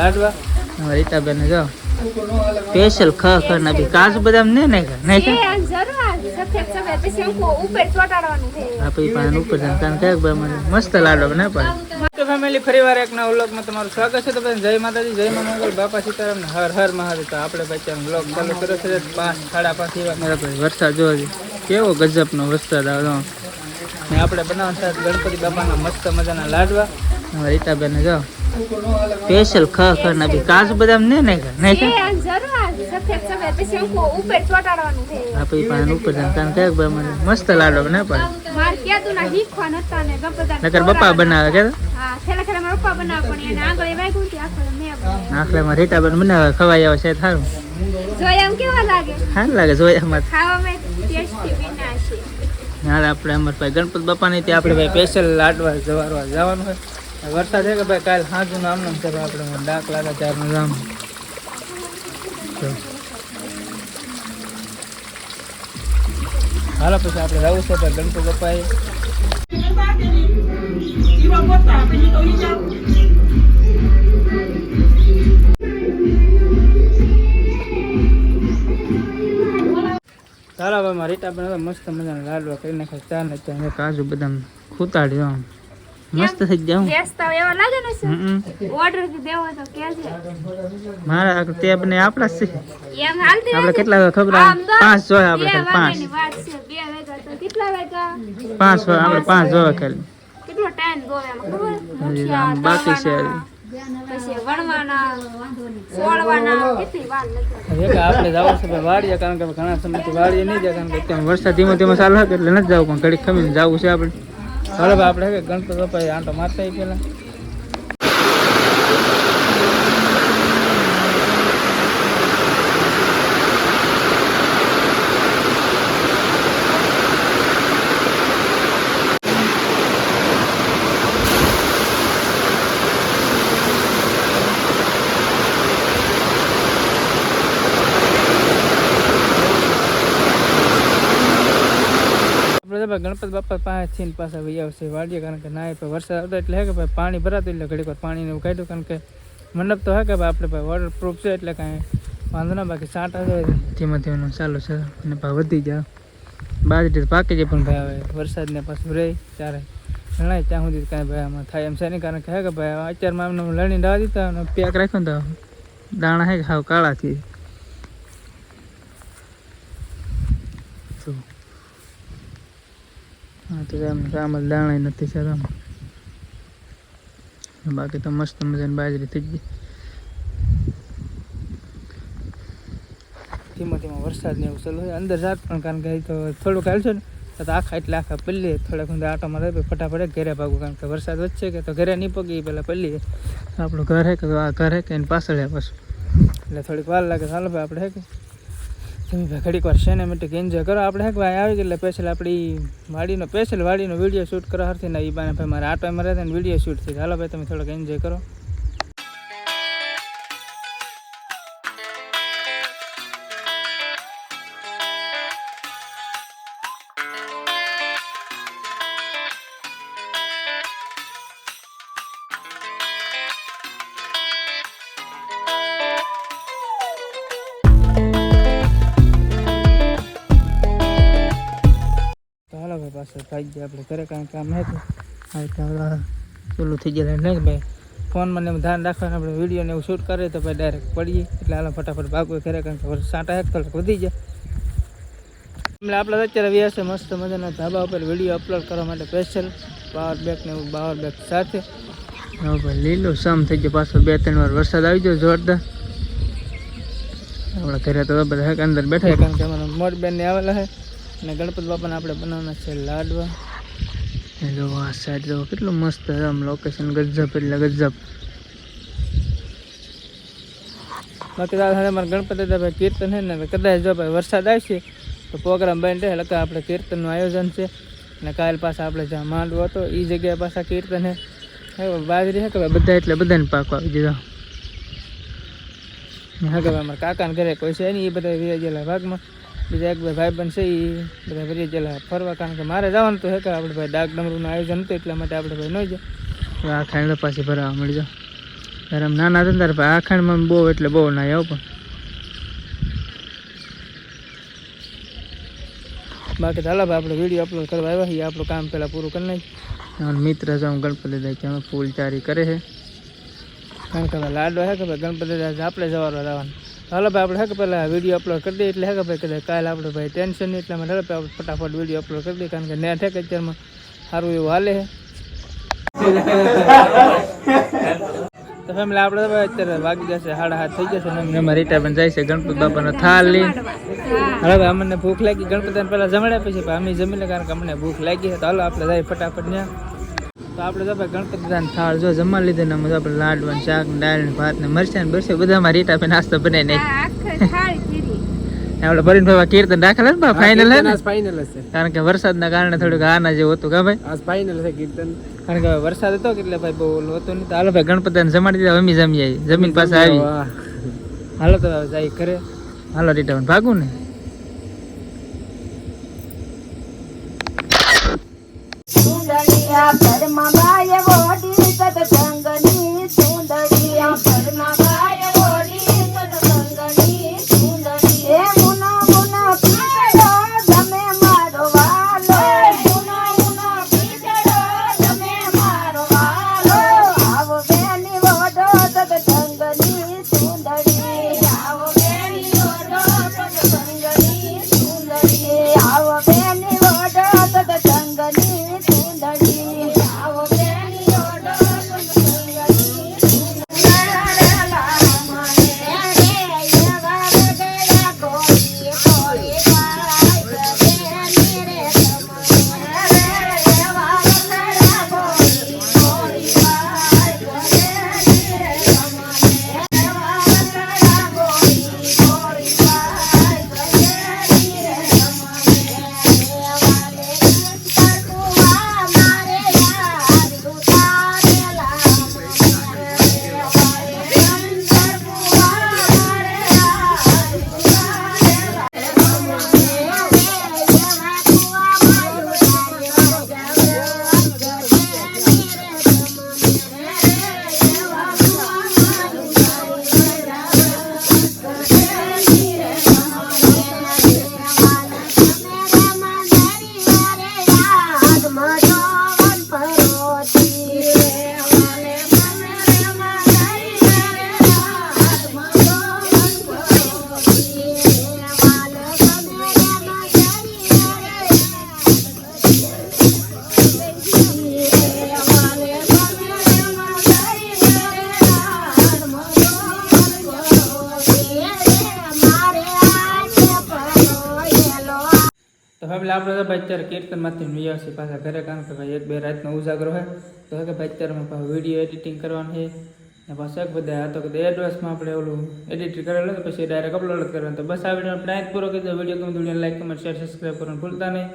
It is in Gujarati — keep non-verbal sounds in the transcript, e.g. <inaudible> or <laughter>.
લાડવા. રીતાબેન જો સ્પેશિયલ ખ ખ ના બી. કાજુ બદામ ને ને છે. આપણી ઉપર છે કારણ મસ્ત લાડવા બને પણ. તો ફેમિલી ફરી વાર એકના વ્લોગમાં તમારું સ્વાગત છે. તો જય માતાજી જય મા મંગલ. બાપા સીતારામ ને હર હર મહાદેવ. તો આપણે ભાઈ ત્યાં વ્લોગ ચાલુ કર્યો છે. પાંચ સાડા પાંચ એવા. મારા ભાઈ વરસાદ જોવા છે કેવો ગજબનો વરસાદ આવ્યો ને આપણે બનાવતા હતા ગણપતિ બાપાના મસ્ત મજાના લાડવા. રીતાબેન જો સ્પેશિયલ ખ ખ ના બી. કાજુ બદામ ને ને પછી અંકો ઉપર કે મસ્ત લાડો પણ. માર ના ને નકર બપ્પા બનાવે કે? હા મારા પપ્પા બનાવે પણ એને આગળ એ વાગ્યું તે આખો મેં બનાવ્યું. આખલામાં રીટાબેન બનાવે ખવાઈ આવે છે સારું. જોયા કેવા લાગે? સારું લાગે જોયામાં ટેસ્ટી વિના છે. આપણે અમારે ભાઈ ગણપત બાપાની ત્યાં આપણે ભાઈ સ્પેશિયલ લાડવા જવારવા જવાનું હોય. વરસાદ છે કે ભાઈ કાલ સાંજનું આમ નામ છે ભાઈ આપણે ડાક લાગે ત્યારનું જામ હાલો પછી આપણે જવું છે ભાઈ ગણપત બાપાએ. ચાલો ભાઈ મારી રીટા બનાવે મસ્ત મજાના લાડવા કરી નાખે ચા ને ચા કાજુ બદામ ખૂતાડી દો આમ. મસ્ત થઈ જાઉં એવા લાગે ને ઓર્ડર દેવો તો કેજે મારા આ તે બને આપણા જ છે. એમ હાલતી આપણે કેટલા ખબર પાંચ જોયા આપણે પાંચ. વાગ્યાની વાત છે. બે વાગ્યા તો કેટલા વાગ્યા? પાંચ હોય આપણે પાંચ જોવા ખાલી. કેટલો ટાઈમ ગયો એમાં ખબર? બાકી છે તળવાના, પછી વણવાના સોળવાના કેટલી વાર લાગે એક આપણે જવું છે ભાઈ વાડીએ કારણ કે ઘણા સમયથી વાડીએ નહીં જાય કારણ કે અત્યારે વરસાદ ધીમો ધીમો ચાલુ હતો એટલે નથી જવું પણ ઘડી ખમીને જવું છે આપણે. હવે આપણે ગણપત બાપા આંટો મારતા આવીએ ભાઈ ગણપત બાપા પાસે થઈને પાછા વહી આવશે વાડીએ, કારણ કે ના એ વરસાદ આવતો એટલે હે કે ભાઈ પાણી ભરાતું એટલે ઘડીક પાણી એવું કાઢ્યું, કારણ કે મંડપ તો હે કે ભાઈ આપણે ભાઈ વોટર પ્રૂફ છે એટલે કાંઈ વાંધો ના, બાકી સાંટા છે ધીમે ધીમે ચાલુ છે અને ભાઈ વધી જાય બાજરી પાકી જાય પણ ભાઈ હવે વરસાદને પાછું રહે ત્યારે. લણાય ત્યાં સુધી કાંઈ ભાઈ આમાં થાય એમ છે નહીં, કારણ કે હે કે ભાઈ અત્યારમાં એમને લણીને દાવા દીધા અને પેક રાખ્યો ને તો દાણા હે હાવ કાળા થઈ હા તો એમ કામ જ દાણા નથી સર બાકી તો મસ્ત મજાની બાજરી થઈ ગઈ. ધીમો ધીમો વરસાદ ને એવું ચાલુ હોય. અંદર જાત પણ કારણ કે તો થોડુંક હાલશે ને તો આખા એટલે આખા પલ્લી થોડાક ઊંધા આટો મારે ફટાફટ ઘરે ભાગું કારણ કે વરસાદ વચ્ચે કે તો ઘરે નહીં પગી પેલા પલ્લી. આપણું ઘર હે કે આ ઘર હે કે એની પાછળ હે પાછું? એટલે થોડીક વાર લાગે ચાલો ભાઈ આપણે હે કે? તમે ઘડીક વાર સિનેમેટિક એન્જોય કરો આપણે હેક ભાઈ આવી એટલે સ્પેશિયલ આપણી વાડીનો સ્પેશિયલ વાડીનો વીડિયો શૂટ કરો હરથી ને એ બાને ભાઈ મારે આટો મારે ને વીડિયો શૂટ થઈ ચાલો ભાઈ, તમે થોડોક એન્જોય કરો પાછળ ગયા. આપણે ઘરે કાંઈ કામ હતું હા તો હવે પેલું થઈ ગયેલું નહીં ભાઈ. ફોનમાં એમ ધ્યાન રાખવાનું. આપણે વીડિયો ને એવું શૂટ કરીએ તો ભાઈ ડાયરેક્ટ પડીએ. એટલે આલા ફટાફટ ભાગવું ઘરે કારણ કે સાંટા એક કલાક વધી જાય એટલે આપણે અત્યારે વ્યાસે મસ્ત મજાના ધાબા ઉપર વીડિયો અપલોડ કરવા માટે સ્પેશિયલ પાવર બેક ને પાવર બેક સાથે. હવે ભાઈ લીલું સમ થઈ ગયો. પાછો બે, ત્રણ વાર વરસાદ આવી ગયો જોરદાર. આપણા ઘરે તો બધા અંદર બેઠા કારણ કે અમારા મોટ બેન ને આવેલા છે. અને ગણપત બાપાને આપણે બનાવવાના છે લાડવા. જો આ સાઈડ જો કેટલું મસ્ત છે આમ લોકેશન ગજબ એટલે ગજબ. બાકી તો અમારા ગણપતિ ભાઈ કીર્તન છે ને કદાચ જો ભાઈ વરસાદ આવશે, તો પ્રોગ્રામ બંધ રહે એટલે આપણે કીર્તનનું આયોજન છે. અને કાલ પાછા આપણે જ્યાં માંડવો હતો એ જગ્યાએ પાછા કીર્તન હવે બાજરી હે કે બધા એટલે બધાને પાકો આવી દીધા. હા કે અમારા કાકાને ઘરે કોઈ છે નહીં એ બધા વિરાજ ગયેલા ભાગમાં. બીજા એક બે બન છે એ બધા ફરી ગયેલા ફરવા કારણ કે મારે જવાનું તો હે કે આપણે ભાઈ ડાક ડમરૂનું આયોજન હતું એટલા માટે આપણે ભાઈ ન જાય આ ખાંડ પાછી ભરાવા મળી જાવ ત્યારે આમ નાના હતા ત્યારે ભાઈ આખાણમાં બહુ એટલે બહુ ના આવો પણ. બાકી ચાલો ભાઈ આપણે વીડિયો અપલોડ કરવા આવ્યા છીએ આપણું કામ પહેલાં પૂરું કરી નાખી મિત્ર છે હું ગણપતિ દાદા અમે ફૂલ ચારી કરે છે. કારણ કે લાડો હે કે ભાઈ ગણપતિ દાદા આપણે જવાનું. રહેવાનું હાલો ભાઈ આપણે હે પહેલાં વીડિયો અપલોડ કરી દઈએ. એટલે હે ભાઈ કદાચ કાલે આપણે ભાઈ ટેન્શન નહીં એટલે ભાઈ આપણે ફટાફટ વીડિયો અપલોડ કરી દઈએ. કારણ કે નેટ હે કે અત્યારમાં સારું એવું હાલે છે <laughs> તો ફેમિલી આપણે ભાઈ અત્યારે વાગી જશે સાડા હાથ થઈ જશે ને એમાં રીટા પણ જાય છે ગણપતિ બાપાનો થાળ લઈ હવે ભાઈ અમને ભૂખ લાગી. ગણપતિને પેલા જમડ્યા પછી ભાઈ અમે જમી લે કારણ કે અમને ભૂખ લાગી તો હાલો આપણે જાય ફટાફટ ત્યાં તો આપણે તો ગણપતિ દાદાને થાળ જો જમવા લીધે ને અમે તો આપણે લાડવા ને શાક ને દાળ ને ભાત ને મરચા ને બરસે બધા અમારી રીટા પણ નાસ્તો બને નહીં આખે થાળી જીરી આપણે ભરીને ભાઈ કીર્તન રાખેલા ને ફાઇનલ હે ને? ફાઇનલ છે કારણ કે વરસાદના કારણે થોડુંક આના જેવું હતું કા ભાઈ? આજ ફાઇનલ છે કીર્તન. કારણ કે વરસાદ હતો એટલે ભાઈ બહુ હતું નહીં. તો હાલો ભાઈ ગણપતિને જમાડી દીધા અમે જમી આવી જમીન પાસે આવી. હાલો તો જાય ઘરે. હાલો રીટા ભાગું ને? સુંદરિયા પરમાં ગાય વોડી સત્સંગની ફેમિલી આપણે તો ભાઈ અત્યારે કીર્તનમાંથી વી આવશે પાછા ઘરે, કારણ કે ભાઈ એક, બે રાતનો ઉજાગરો હોય તો કે ભાઈ અત્યારે પાછું વીડિયો એડિટિંગ કરવાનું છે. ને પાછું એક બધા હતો કે એડવાન્સમાં આપણે ઓલું એડિટ કરેલું પછી ડાયરેક્ટ અપલોડ કરવાનું. તો બસ આ વીડિયો આપણે પૂરો કરી દો વીડિયો ગમે તો લાઈક કમેન્ટ શેર સબસ્ક્રાઈબ કરવાનું ભૂલતા નહીં.